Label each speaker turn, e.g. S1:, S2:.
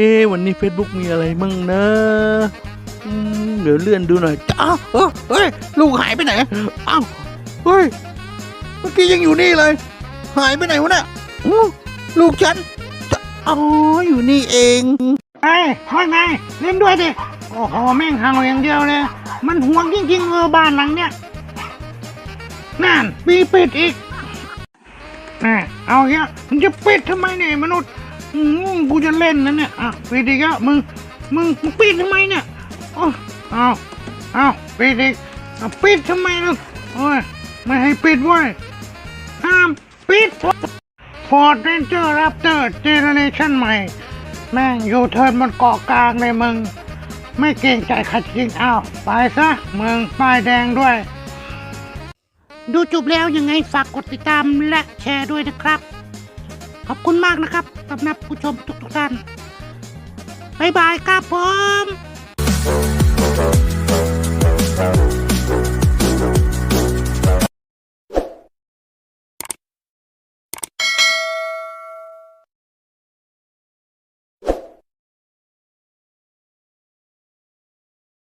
S1: เอ๊วันนี้ Facebook มีอะไรมั่งนะเดี๋ยวเลื่อนดูหน่อยอ้าวเอ้อเฮ้ย ลูกหายไปไหน อ้าว เฮ้ย เมื่อกี้ยังอยู่นี่เลย หายไปไหนวะเนี่ยลูกฉัน อ๋อ อยู่นี่เอง
S2: ไอ้พ่อไงเล่นด้วยดิ โอ้โห แม่งห่างอย่างเดียวเลย มันห่วงจริงๆเออบ้านหลังเนี้ยนั่นปีปิดอีกน่เอาเงี้ยมึงจะปิดทำไมเนี่ยมนุษย์ อืมกูจะเล่นนะเนี่ยอะปิดอีกแล้วมึงมึงมึงปิดทำไมเนี่ยโอ้เอาเอาปิดอีกเอาปิดทำไมล่ะโอ้ยไม่ให้ปิดเว้ยห้ามปิด Ford Ranger Raptor Generation ใหม่ แม่งอยู่เทิร์นบนเกาะกลางเลยมึง ไม่เกรงใจใครจริงอ้าวไปซะมึงป้ายแดงด้วย ดูจบแล้วยังไงฝากกดติดตามและแชร์ด้วยนะครับ ขอบคุณมากนะครับสำหรับผู้ชมทุกๆท่าน บ๊ายบายครับผม